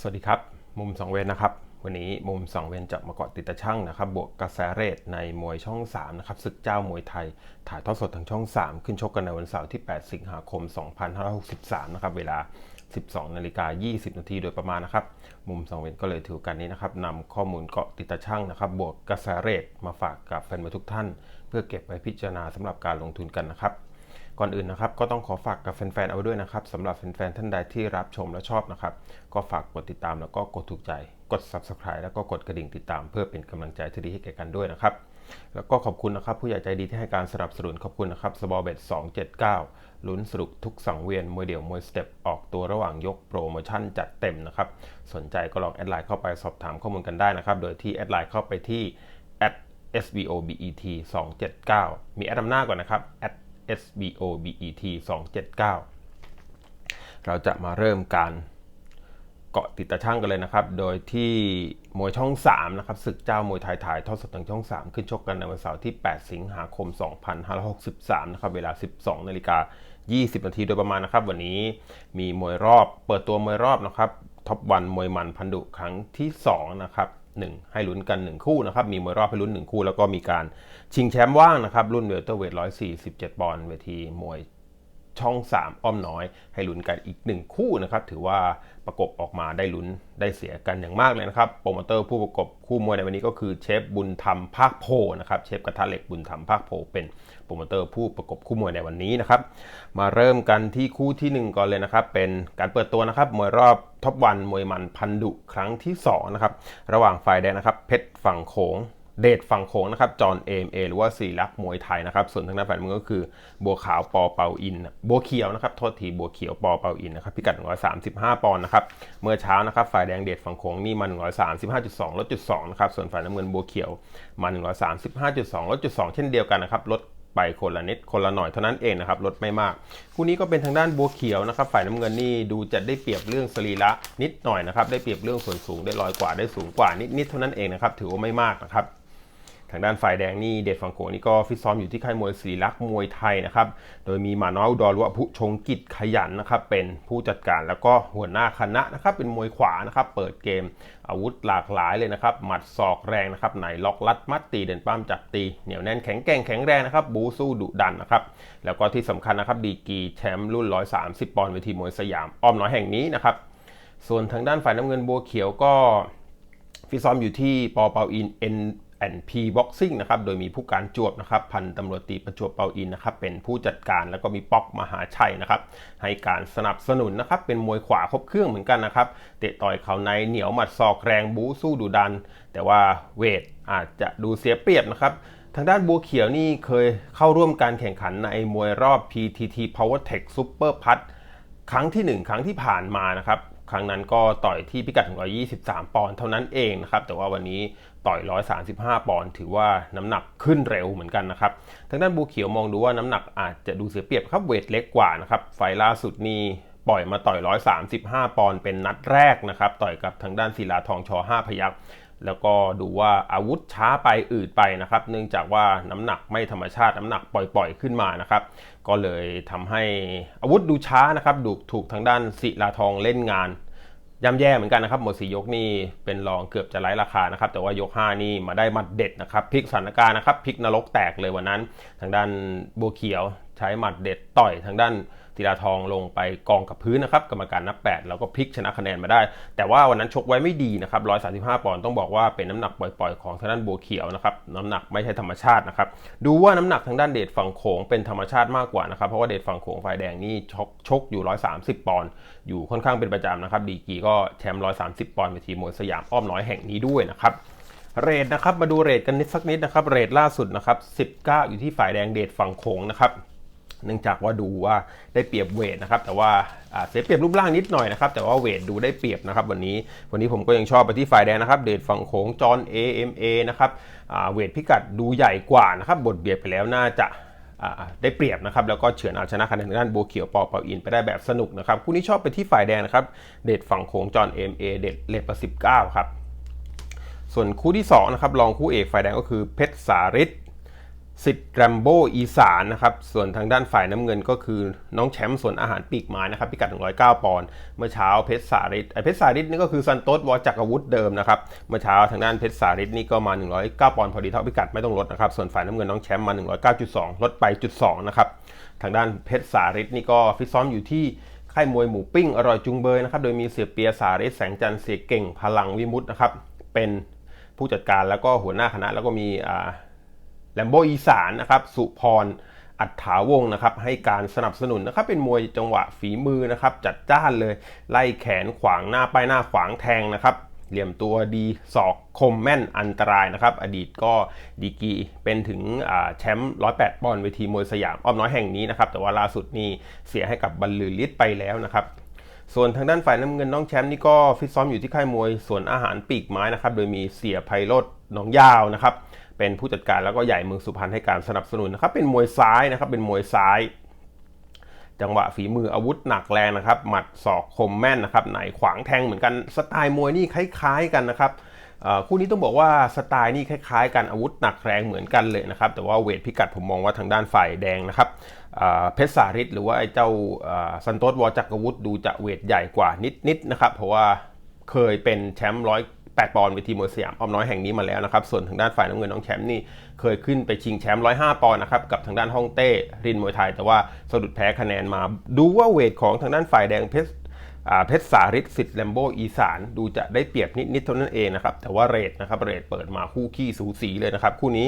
สวัสดีครับ มุม 2 เวนนะครับ วันนี้มุม 2 เวนจะมาเกาะติดตะช่างนะครับ บวกกระแสเรทในมวยช่อง 3 นะครับศึกเจ้ามวยไทย ถ่ายทอดสดทางช่อง 3 ขึ้นชกกันในวันเสาร์ที่ 8 สิงหาคม 2563 นะครับ เวลา 12 นาฬิกา 20 นาทีโดยประมาณนะครับ มุม 2 เวนก็เลยถือกันนี้นะครับนำข้อมูลเกาะติดตะช่างนะครับ บวกกระแสเรทมาฝากกับแฟนมวยทุกท่าน เพื่อเก็บไว้พิจารณาสำหรับการลงทุนกันนะครับ ก่อนอื่นนะครับก็ต้องขอฝากกับแฟนๆเอาด้วยนะครับสำหรับแฟนๆท่านใดที่รับชมและชอบนะครับ ก็ฝากกดติดตามแล้วก็กดถูกใจ กด subscribe แล้วก็กดกระดิ่งติดตาม เพื่อเป็นกำลังใจที่ดีให้แก่กันด้วยนะครับแล้วก็ขอบคุณนะครับผู้ใหญ่ใจดีที่ให้การสนับสนุนขอบคุณนะครับสบอเบ็ด279 ลุ้นสรุปทุกสังเวียนมวยเดี่ยวมวยสเต็ปออกตัวระหว่างยกโปรโมชั่นจัดเต็มนะครับสนใจก็ลองแอดไลน์เข้าไปสอบถามข้อมูลกันได้นะครับโดยที่แอดไลน์เข้าไปที่ @sbobet 279มีแอดนำหน้าก่อนนะครับ SBOBET 279 เราจะมาเริ่มการเกาะติดตะช่างกันเลยนะครับ โดยที่มวยช่อง 3 นะครับศึกเจ้ามวยไทยถ่ายทอดสดทางช่อง 3 ขึ้นชกกันในวันเสาร์ที่ 8 สิงหาคม 2563 นะครับ เวลา 12 นาฬิกา 20 นาทีโดยประมาณนะครับ วันนี้มีมวยรอบ เปิดตัวมวยรอบนะครับท็อปวันมวยมันพันดุครั้งที่ 2 นะครับ 1 ให้ลุ้นกัน 1 คู่นะครับ มีมวยรอบให้ลุ้น 1 คู่ แล้วก็มีการชิงแชมป์ว่างนะครับ รุ่นเวลเตอร์เวท147 ปอนด์เวทีมวยช่อง 3 อ้อมน้อย ให้ลุ้นกันอีก 1 คู่นะครับ ถือว่าประกบออกมาได้ลุ้นได้เสียกันอย่างมากเลยนะครับ โปรโมเตอร์ผู้ประกบคู่มวยในวันนี้ก็คือเชฟบุญธรรมภาคโพนะครับ เชฟกระทะเหล็กบุญธรรมภาคโพเป็น โปรโมเตอร์ผู้ประกบคู่มวยในวันนี้นะครับ มาเริ่มกันที่คู่ที่ 1 ก่อนเลยนะครับ เป็นการเปิดตัวนะครับมวยรอบท็อปวันมวยมันพันดุครั้งที่2นะครับระหว่างฝ่ายแดงนะครับ เพชรฝั่งโขงเดชฝั่งโขงนะครับจอห์นเอมเอหรือว่าสีลักษมวยไทยนะครับ ส่วนทางด้านฝ่ายมือก็คือ บัวขาวปอเปาอิน บัวเขียวนะครับโทษทีบัวเขียวปอเปาอินนะครับพิกัด 135 ปอนด์นะครับเมื่อเช้านะครับฝ่ายแดงเดชฝั่งโขงนี่มา 135.2ลดจุด2นะครับส่วนฝ่ายน้ำเงินบัวเขียวมา 135.2ลดจุด2เช่นเดียวกันนะครับลด ไปคนละนิดคนละหน่อยเท่านั้นเองนะครับลดไม่มาก คู่นี้ก็เป็นทางด้านบัวเขียวนะครับฝ่ายน้ำเงินนี่ดูจะได้เปรียบเรื่องสรีระนิดหน่อยนะครับได้เปรียบเรื่องส่วนสูงได้ลอยกว่าได้สูงกว่านิดๆเท่านั้นเองนะครับถือว่าไม่มากนะครับ ทางด้านฝ่ายแดงนี่เดชฝั่งโขงนี่ก็ฟิตซ้อมอยู่ที่ค่ายมวยศรีลักษ์มวยไทยนะครับ โดยมีมาน้อยอุดรรือว่าผู้ชงกิจขยันนะครับ เป็นผู้จัดการแล้วก็หัวหน้าคณะนะครับ เป็นมวยขวานะครับ เปิดเกมอาวุธหลากหลายเลยนะครับ หมัดศอกแรงนะครับไหนล็อกลัดมัดตีเดินป้ามจับตี เหนียวแน่นแข็งแกร่งแข็งแรงนะครับ บูสู้ดุดันนะครับ แล้วก็ที่สำคัญนะครับดีกีแชมป์รุ่น 130 ปอนด์เวทีมวยสยามอ้อมน้อยแห่งนี้นะครับ ส่วนทางด้านฝ่ายน้ำเงินบัวเขียวก็ฟิตซ้อมอยู่ที่ปอเปาอินเอ็น N&P Boxing นะครับ โดยมีผู้การจวบนะครับ พันตำรวจตีประจวบเปาอินนะครับ เป็นผู้จัดการแล้วก็มีป๊อกมหาชัยนะครับ ให้การสนับสนุนนะครับ เป็นมวยขวาครบเครื่องเหมือนกันนะครับ เตะต่อยเข่าในเหนียวหมัดศอกแรงบู๊สู้ดุดัน แต่ว่าเวทอาจจะดูเสียเปรียบนะครับทางด้านบัวเขียวนี่เคยเข้าร่วมการแข่งขันในมวยรอบ PTT Power Tech Super p u t ครั้งที่ 1 ครั้งที่ผ่านมานะครับ ครั้งนั้นก็ต่อยที่พิกัด 123 ปอนด์เท่านั้นเองนะครับ แต่ว่าวันนี้ ต่อย 135 ปอนด์ถือว่าน้ำหนักขึ้นเร็วเหมือนกันนะครับ ทางด้านบูเขียวมองดูว่าน้ำหนักอาจจะดูเสียเปรียบครับเวทเล็กกว่านะครับไฟล่าสุดนี่ปล่อยมาต่อย 135 ปอนด์เป็นนัดแรกนะครับ ต่อยกับทางด้านศิลาทองชอ5พยักแล้วก็ดูว่าอาวุธช้าไปอืดไปนะครับ เนื่องจากว่าน้ำหนักไม่ธรรมชาติน้ำหนักปล่อยๆขึ้นมานะครับ ก็เลยทำให้อาวุธดูช้านะครับดูถูกทางด้านศิลาทองเล่นงาน ย่ำแย่เหมือนกันนะครับ หมดสี่ยกนี่เป็นรองเกือบจะไร้ราคานะครับ แต่ว่ายก 5 นี่มาได้มัดเด็ดนะครับพลิกสถานการณ์นะครับพลิกนรกแตกเลยวันนั้น ทางด้านบัวเขียวใช้หมัดเด็ดต่อยทางด้าน ธีราทองลงไปกองกับพื้นนะครับกรรมการนับ 8 แล้วก็พลิกชนะคะแนนมาได้ แต่ว่าวันนั้นชกไว้ไม่ดีนะครับ135 ปอนด์ต้องบอกว่าเป็นน้ำหนักปล่อยๆ ของทางด้านบัวเขียวนะครับน้ำหนักไม่ใช่ธรรมชาตินะครับดูว่าน้ำหนักทางด้านเดชฝั่งโขงเป็นธรรมชาติมากกว่านะครับเพราะว่าเดชฝั่งโขงฝ่ายแดงนี่ชกชกอยู่ 130 ปอนด์อยู่ค่อนข้างเป็นประจำนะครับดีกีก็แชมป์130 ปอนด์เวทีมวยสยามอ้อมน้อยแห่งนี้ด้วยนะครับเรทนะครับมาดูเรทกันนิดสักนิดนะครับเรทล่าสุดนะครับ19 อยู่ที่ฝ่ายแดงเดชฝั่งโขงนะครับ เนื่องจากว่าดูว่าได้เปรียบเวทนะครับ แต่ว่าเสียเปรียบรูปร่างนิดหน่อยนะครับ แต่ว่าเวทดูได้เปรียบนะครับ วันนี้วันนี้ผมก็ยังชอบไปที่ฝ่ายแดงนะครับ เดชฝั่งโขงจอน AMA นะครับเวทพิกัดดูใหญ่กว่านะครับบทเบียดไปแล้วน่าจะได้เปรียบนะครับแล้วก็เฉือนเอาชนะคะแนนด้านโบเขียวปอเปาอินไปได้แบบสนุกนะครับคู่นี้ชอบไปที่ฝ่ายแดงนะครับ เดชฝั่งโขงจอน AMA เดชเลปสิบเก้าครับส่วนคู่ที่2นะครับรองคู่เอกฝ่ายแดงก็คือเพชรสาริต สิทธิ์แรมโบอีสานนะครับ ส่วนทางด้านฝ่ายน้ำเงินก็คือน้องแชมป์ส่วนอาหารปีกไม้นะครับ พิกัด 109 ปอนด์เมื่อเช้าเพชรสาริตไอเพชรสาริตนี่ก็คือซันโตสวอจักรอาวุธเดิมนะครับ เมื่อเช้าทางด้านเพชรสาริตนี่ก็มา 109 ปอนด์พอดีเท่าพิกัดไม่ต้องลดนะครับ ส่วนฝ่ายน้ำเงินน้องแชมป์มา 109.2 ลดไปจุด2นะครับ ทางด้านเพชรสาริตนี่ก็ฟิตซ้อมอยู่ที่ค่ายมวยหมูปิ้งอร่อยจุงเบยนะครับ โดยมีเสียเปียสาริตแสงจันทร์เสียเก่งพลังวิมุตนะครับ เป็นผู้จัดการแล้วก็หัวหน้าคณะแล้วก็มีอ่า แลมโบอีสานนะครับสุพรอัฏฐาวงนะครับให้การสนับสนุนนะครับเป็นมวยจังหวะฝีมือนะครับจัดจ้านเลย ไล่แขนขวางหน้าป้ายหน้าขวางแทงนะครับเหลี่ยมตัวดีศอกคมแม่นอันตรายนะครับ อดีตก็ดีกีเป็นถึงแชมป์108ปอนด์เวทีมวยสยามอ้อมน้อยแห่งนี้นะครับแต่ว่าล่าสุดนี่เสียให้กับบรรลือฤทธิ์ไปแล้วนะครับส่วนทางด้านฝ่ายน้ำเงินน้องแชมป์นี่ก็ฟิตซ้อมอยู่ที่ค่ายมวยส่วนอาหารปีกไม้นะครับโดยมีเสียไพโรดน้องยาวนะครับ เป็นผู้จัดการแล้วก็ใหญ่เมืองสุพรรณให้การสนับสนุนนะครับเป็นมวยซ้ายนะครับเป็นมวยซ้าย จังหวะฝีมืออาวุธหนักแรงนะครับหมัดศอกคมแม่นนะครับไหนขวางแทงเหมือนกันสไตล์มวยนี่คล้าย ๆ กันนะครับคู่นี้ต้องบอกว่าสไตล์นี่คล้าย ๆ กันอาวุธหนักแรงเหมือนกันเลยนะครับแต่ว่าเวทพิกัดผมมองว่าทางด้านฝ่ายแดงนะครับเพชรสาริตหรือว่าไอ้เจ้าซันโตสวอจักรวุฒิดูจะเวทใหญ่กว่านิดๆนะครับเพราะว่าเคยเป็นแชมป์ร้อย 8 ปอนด์เวทีมวยสยามอ้อมน้อยแห่งนี้มาแล้วนะครับ ส่วนทางด้านฝ่ายน้ำเงินน้องแชมป์นี่เคยขึ้นไปชิงแชมป์ 105 ปอนด์นะครับกับทางด้านฮ่องเต้รินมวยไทย แต่ว่าสะดุดแพ้คะแนนมา ดูว่าเวทของทางด้านฝ่ายแดงเพชร เพชรสาริตสิทธิ์แลมโบอีสานดูจะได้เปรียบนิดๆเท่านั้นเองนะครับแต่ว่าเรทนะครับเรทเปิดมาคู่ขี้สูสีเลยนะครับคู่นี้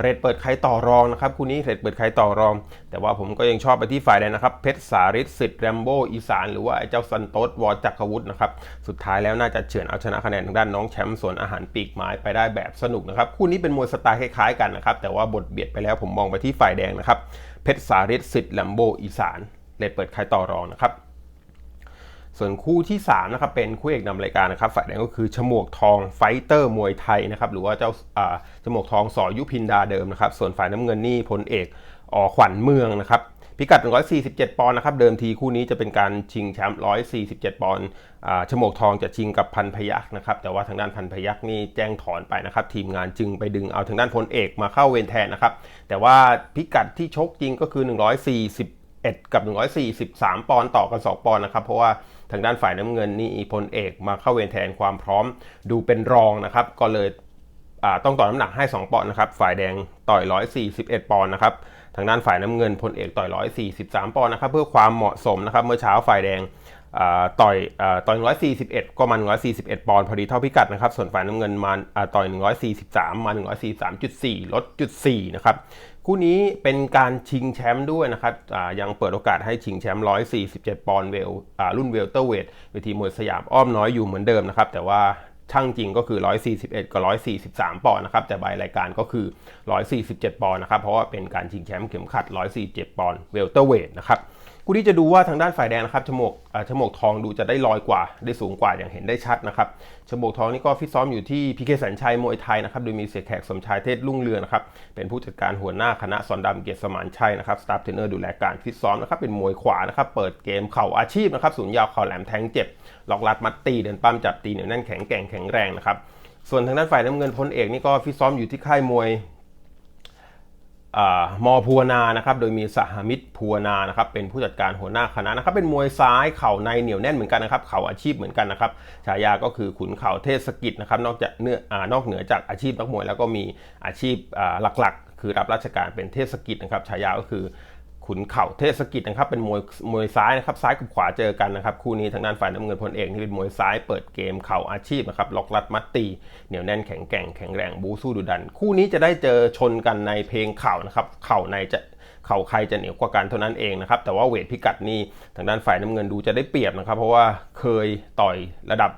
เรทเปิดใครต่อรองนะครับคู่นี้เรทเปิดใครต่อรอง แต่ว่าผมก็ยังชอบไปที่ฝ่ายแดงนะครับเพชรสาริตสิทธิ์แลมโบอีสานหรือว่าไอ้เจ้าซันโตสวอจักรวุฒินะครับสุดท้ายแล้วน่าจะเฉือนเอาชนะคะแนนทางด้านน้องแชมป์ส่วนอาหารปีกไม้ไปได้แบบสนุกนะครับคู่นี้เป็นมวยสไตล์คล้ายๆกันนะครับแต่ว่าบทเบียดไปแล้วผมมองไปที่ฝ่ายแดงนะครับเพชรสาริตสิทธิ์แลมโบอีสานเรทเปิดใครต่อรองนะครับ ส่วนคู่ที่3นะครับเป็นคู่เอกนำรายการนะครับฝ่ายแดงก็คือฉมวกทองไฟเตอร์มวยไทยนะครับหรือว่าเจ้าอ่าฉมวกทองสอยุพินดาเดิมนะครับส่วนฝ่ายน้ำเงินนี่พลเอกอขวัญเมืองนะครับพิกัด 147 ปอนด์นะครับเดิมทีคู่นี้จะเป็นการชิงแชมป์ 147 ปอนด์อ่าฉมวกทองจะชิงกับพันพยักนะครับแต่ว่าทางด้านพันพยักนี่แจ้งถอนไปนะครับทีมงานจึงไปดึงเอาทางด้านพลเอกมาเข้าเวรแทนนะครับแต่ว่าพิกัดที่ชกจริงก็คือ 141 กับ 143 ปอนด์ต่อกัน 2 ปอนด์นะครับเพราะว่า ทางด้านฝ่ายน้ำเงินนี่พลเอกมาเข้าเวรแทนความพร้อมดูเป็นรองนะครับ ก็เลยต้องต่อน้ำหนักให้ 2 ปอนด์นะครับ ฝ่ายแดงต่อย 141 ปอนด์นะครับ ทางด้านฝ่ายน้ำเงินพลเอกต่อย 143 ปอนด์นะครับ เพื่อความเหมาะสมนะครับ เมื่อเช้าฝ่ายแดง ต่อยต่อย 141 ก็มา141 ปอนด์พอดีเท่าพิกัดนะครับ ส่วนฝ่ายน้ำเงินมาต่อย 143 มา 143.4 ลดจุด4นะครับ คู่นี้เป็นการชิงแชมป์ด้วยนะครับยังเปิดโอกาสให้ชิงแชมป์ 147 ปอนด์เวลรุ่นเวลเตอร์เวทเวทีมวยสยามอ้อมน้อยอยู่เหมือนเดิมนะครับ แต่ว่าช่างจริงก็คือ 141 กับ 143 ปอนด์นะครับ แต่ใบรายการก็คือ 147 ปอนด์นะครับ เพราะว่าเป็นการชิงแชมป์เข็มขัด 147 ปอนด์เวลเตอร์เวทนะครับ คู่นี้จะดูว่าทางด้านฝ่ายแดงนะครับฉมวกฉมวกทองดูจะได้ลอยกว่าได้สูงกว่าอย่างเห็นได้ชัดนะครับฉมวกทองนี่ก็ฟิตซ้อมอยู่ที่พีเคสัญชัยมวยไทยนะครับโดยมีเสียแขกสมชายเทศรุ่งเรืองนะครับเป็นผู้จัดการหัวหน้าคณะสอนดำเกียรติสมานชัยนะครับสตาฟเทรนเนอร์ดูแลการฟิตซ้อมนะครับเป็นมวยขวานะครับเปิดเกมเข่าอาชีพนะครับศูนย์ยาวเข่าแหลมแทงเจ็บล็อกลัดมัดตีเดินปั้มจับตีเหนียวแน่นแข็งแกร่งแข็งแรงนะครับส่วนทางด้านฝ่ายน้ำเงินพลเอกนี่ก็ฟิตซ้อมอยู่ที่ค่ายมวย มอภูวนานะครับโดยมีสหมิตรภูวนานะครับเป็นผู้จัดการหัวหน้าคณะนะครับเป็นมวยซ้ายเข่าในเหนียวแน่นเหมือนกันนะครับเข่าอาชีพเหมือนกันนะครับฉายาก็คือขุนเข่าเทศกิจนะครับนอกจากเนื้ออ่านอกเหนือจากอาชีพนักมวยแล้วก็มีอาชีพหลักๆ คือรับราชการเป็นเทศกิจนะครับฉายาก็คือ ขุนเข่าเทศกิจนะครับเป็นมวยมวยซ้ายนะครับซ้ายกับขวาเจอกันนะครับคู่นี้ทางด้านฝ่ายน้ำเงินพลเอกนี่เป็นมวยซ้ายเปิดเกมเข่าอาชีพนะครับล็อกลัดมัดตีเหนียวแน่นแข็งแกร่งแข็งแรงบูสู้ดุดัน คู่นี้จะได้เจอชนกันในเพลงเข่านะครับเข่าในจะ เข่าใครจะเหนียวกว่ากันเท่านั้นเองนะครับแต่ว่าเวทพิกัดนี่ทางด้านฝ่ายน้ำเงินดูจะได้เปรียบนะครับ เพราะว่าเคยต่อยระดับ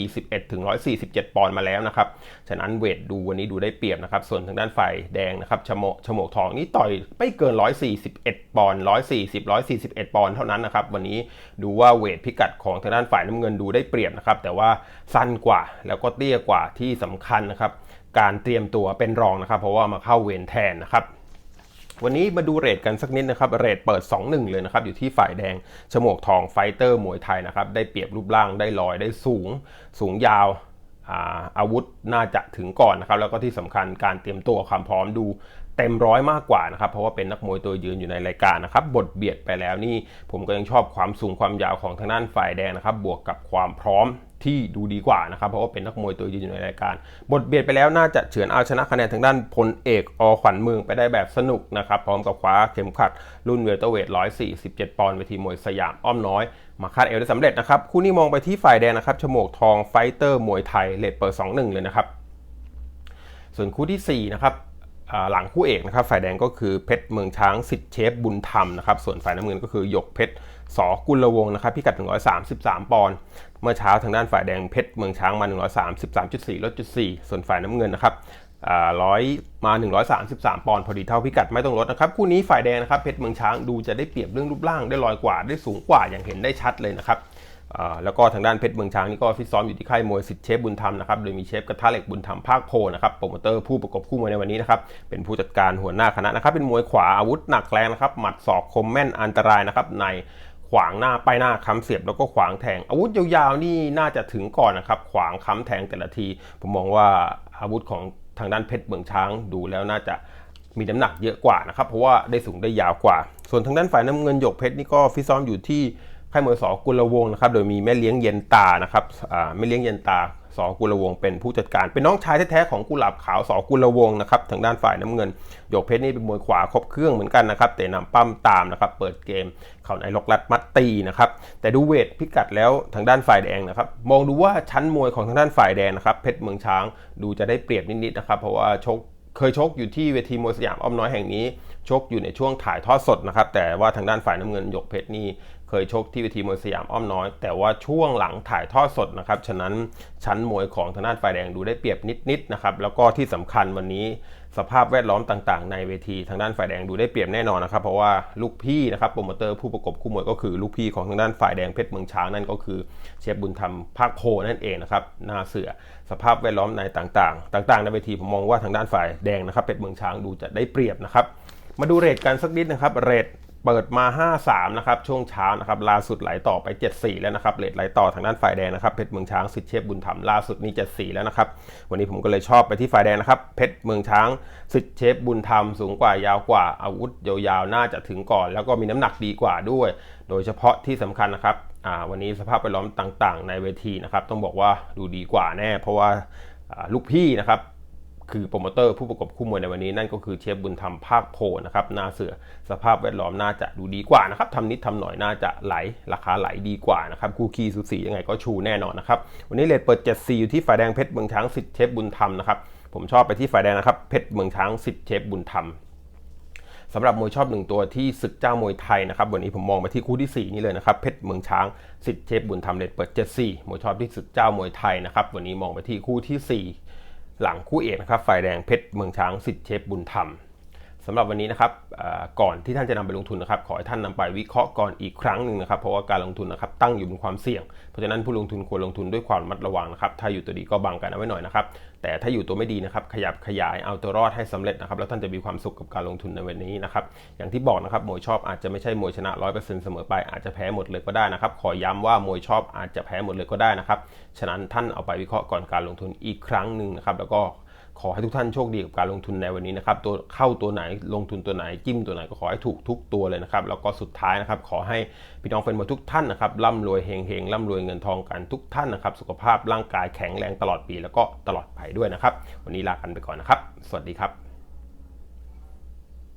141ถึง147 ปอนด์มาแล้วนะครับฉะนั้นเวทดูวันนี้ดูได้เปรียบนะครับส่วนทางด้านฝ่ายแดงนะครับชโมชโมกทองนี่ต่อยไม่เกิน 141 ปอนด์140 141 ปอนด์เท่านั้นนะครับวันนี้ดูว่าเวทพิกัดของทางด้านฝ่ายน้ำเงินดูได้เปรียบนะครับแต่ว่าสั้นกว่าแล้วก็เตี้ยกว่าที่สำคัญนะครับการเตรียมตัวเป็นรองนะครับ เพราะว่ามาเข้าเวรแทนนะครับ วันนี้มาดูเรทกันสักนิดนะครับ เรทเปิด 2-1 เลยนะครับ อยู่ที่ฝ่ายแดงฉมวกทองไฟเตอร์มวยไทยนะครับ ได้เปรียบรูปร่างได้ลอยได้สูง สูงยาวอาอาวุธน่าจะถึงก่อนนะครับ แล้วก็ที่สำคัญการเตรียมตัวความพร้อมดูเต็มร้อยมากกว่านะครับ เพราะว่าเป็นนักมวยตัวยืนอยู่ในรายการนะครับ บทเบียดไปแล้วนี่ผมก็ยังชอบความสูงความยาวของทางด้านฝ่ายแดงนะครับ บวกกับความพร้อม ที่ดูดีกว่านะครับเพราะว่าเป็นนักมวยตัวยืนอยู่ในรายการ บทเบียดไปแล้วน่าจะเฉือนเอาชนะคะแนนทางด้านพลเอกอขวัญเมืองไปได้แบบสนุกนะครับพร้อมกับคว้าเข็มขัด รุ่นเวลเตอร์เวท147 ปอนด์เวทีมวยสยามอ้อมน้อย มาคาดเอวได้สำเร็จนะครับคู่นี้มองไปที่ฝ่ายแดงนะครับฉมวกทองไฟเตอร์มวยไทยเลดเปิด 2-1 เลยนะครับส่วนคู่ที่4นะครับ หลังคู่เอกนะครับฝ่ายแดงก็คือเพชรเมืองช้างสิทธิเชฟบุญธรรมนะครับส่วนฝ่ายน้ำเงินก็คือหยกเพชรสอกุลวงนะครับพิกัด 133 ปอนด์เมื่อเช้าทางด้านฝ่ายแดงเพชรเมืองช้างมา 133.4ลดจุด4ส่วนฝ่ายน้ำเงินนะครับร้อยมา 133 ปอนด์พอดีเท่าพิกัดไม่ต้องลดนะครับคู่นี้ฝ่ายแดงนะครับเพชรเมืองช้างดูจะได้เปรียบเรื่องรูปร่างได้ลอยกว่าได้สูงกว่าอย่างเห็นได้ชัดเลยนะครับ แล้วก็ทางด้านเพชรเมืองช้างนี่ก็ฟิตซ้อมอยู่ที่ค่ายมวยสิทธิเชฟบุญธรรมนะครับโดยมีเชฟกระทะเหล็กบุญธรรมภาคโพนะครับโปรโมเตอร์ผู้ประกบคู่มวยในวันนี้นะครับเป็นผู้จัดการหัวหน้าคณะนะครับเป็นมวยขวาอาวุธหนักแรงนะครับหมัดศอกคมแม่นอันตรายนะครับในขวางหน้าไปหน้าค้ำเสียบแล้วก็ขวางแทง อาวุธยาวๆนี่น่าจะถึงก่อนนะครับขวางค้ำแทงแต่ละที ผมมองว่าอาวุธของทางด้านเพชรเมืองช้างดูแล้วน่าจะมีน้ำหนักเยอะกว่านะครับเพราะว่าได้สูงได้ยาวกว่า ส่วนทางด้านฝ่ายน้ำเงินหยกเพชรนี่ก็ฟิตซ้อมอยู่ที่ ค่ายมวยสอกุลวงนะครับ โดยมีแม่เลี้ยงเย็นตานะครับแม่เลี้ยงเย็นตาสอกุลวงเป็นผู้จัดการ เป็นน้องชายแท้ๆของกุหลาบขาวสอกุลวงนะครับ ทางด้านฝ่ายน้ำเงินหยกเพชรนี่เป็นมวยขวาครบเครื่องเหมือนกันนะครับ แต่นำปั้มตามนะครับ เปิดเกม เข่าในล็อกลัดมัดตีนะครับ แต่ดูเวทพิกัดแล้วทางด้านฝ่ายแดงนะครับ มองดูว่าชั้นมวยของทางด้านฝ่ายแดงนะครับ เพชรเมืองช้างดูจะได้เปรียบนิดๆนะครับ เพราะว่าชกเคยชกอยู่ที่เวทีมวยสยามอ้อมน้อยแห่งนี้ชกอยู่ในช่วงถ่ายทอดสดนะครับ แต่ว่าทางด้านฝ่ายน้ำเงินหยกเพชรนี่ เคยชกที่เวทีมวยสยามอ้อมน้อย แต่ว่าช่วงหลังถ่ายทอดสดนะครับ ฉะนั้นชั้นมวยของทางด้านฝ่ายแดงดูได้เปรียบนิดๆนะครับ แล้วก็ที่สำคัญวันนี้สภาพแวดล้อมต่างๆ ในเวทีทางด้านฝ่ายแดงดูได้เปรียบแน่นอนนะครับ เพราะว่าลูกพี่นะครับโปรโมเตอร์ผู้ประกบคู่มวยก็คือลูกพี่ของทางด้านฝ่ายแดงเพชรเมืองช้างนั่นก็คือเชฟบุญธรรมภาคโพนั่นเองนะครับนาเสือสภาพแวดล้อมในต่างๆ ต่างๆ ในเวทีผมมองว่าทางด้านฝ่ายแดงนะครับเพชรเมืองช้างดูจะได้เปรียบนะครับมาดูเรทกันสักนิดนะครับเรท เปิดมา 5-3 นะครับ ช่วงเช้านะครับล่าสุดไหลต่อไป 7-4 แล้วนะครับเลทไหลต่อทางด้านฝ่ายแดงนะครับเพชรเมืองช้างสิทธิเชฟบุญธรรมล่าสุดนี่7-4 แล้วนะครับ วันนี้ผมก็เลยชอบไปที่ฝ่ายแดงนะครับเพชรเมืองช้างสิทธิเชฟบุญธรรมสูงกว่ายาวกว่าอาวุธยาวๆน่าจะถึงก่อน แล้วก็มีน้ำหนักดีกว่าด้วย โดยเฉพาะที่สำคัญนะครับวันนี้สภาพแวดล้อมต่างๆ ในเวทีนะครับต้องบอกว่าดูดีกว่าแน่ เพราะว่าลูกพี่นะครับ คือโปรโมเตอร์ผู้ประกบคู่มวยในวันนี้นั่นก็คือเชฟบุญธรรมภาคโพนะครับนาเสือสภาพแวดล้อมน่าจะดูดีกว่านะครับทำนิดทำหน่อยน่าจะไหลราคาไหลดีกว่านะครับคู่คีสุสียังไงก็ชูแน่นอนนะครับวันนี้เลทเปิด 7 4 อยู่ที่ฝ่ายแดงเพชรเมืองช้างสิทธิเชฟบุญธรรมนะครับผมชอบไปที่ฝ่ายแดงนะครับเพชรเมืองช้างสิทธิเชฟบุญธรรมสำหรับมวยชอบหนึ่งตัวที่ศึกเจ้ามวยไทยนะครับวันนี้ผมมองไปที่คู่ที่ 4 นี่เลยนะครับเพชรเมืองช้างสิทธิเชฟบุญธรรมเลทเปิด 7-4มวยชอบที่ศึกเจ้ามวยไทยนะครับวันนี้มองไปที่คู่ที่ 4 หลังคู่เอกนะครับฝ่ายแดงเพชรเมืองช้างสิทธิเชฟบุญธรรม สำหรับวันนี้นะครับก่อนที่ท่านจะนำไปลงทุนนะครับขอให้ท่านนำไปวิเคราะห์ก่อนอีกครั้งหนึ่งนะครับเพราะว่าการลงทุนนะครับตั้งอยู่บนความเสี่ยง เพราะฉะนั้นผู้ลงทุนควรลงทุนด้วยความมัดระวังนะครับถ้าอยู่ตัวดีก็บังกันเอาไว้หน่อยนะครับแต่ถ้าอยู่ตัวไม่ดีนะครับขยับขยายเอาตัวรอดให้สำเร็จนะครับแล้วท่านจะมีความสุขกับการลงทุนในวันนี้นะครับอย่างที่บอกนะครับมวยชอบอาจจะไม่ใช่มวยชนะ 100%เสมอไปอาจจะแพ้หมดเลยก็ได้นะครับขอย้ำว่ามวยชอบอาจจะแพ้หมดเลยก็ได้นะครับฉะนั้นท่านเอาไปวิเคราะห์ก่อนการลงทุนอีกครั้งหนึ่งนะครับแล้วก็ ขอให้ทุกท่านโชคดีกับการลงทุนในวันนี้นะครับตัวเข้าตัวไหนลงทุนตัวไหนจิ้มตัวไหนก็ขอให้ถูกทุกตัวเลยนะครับแล้วก็สุดท้ายนะครับขอให้พี่น้องแฟนบอลทุกท่านนะครับร่ำรวยเฮงเฮงร่ำรวยเงินทองกันทุกท่านนะครับสุขภาพร่างกายแข็งแรงตลอดปี แล้วก็ตลอดไปด้วยนะครับ วันนี้ลากันไปก่อนนะครับ สวัสดีครับ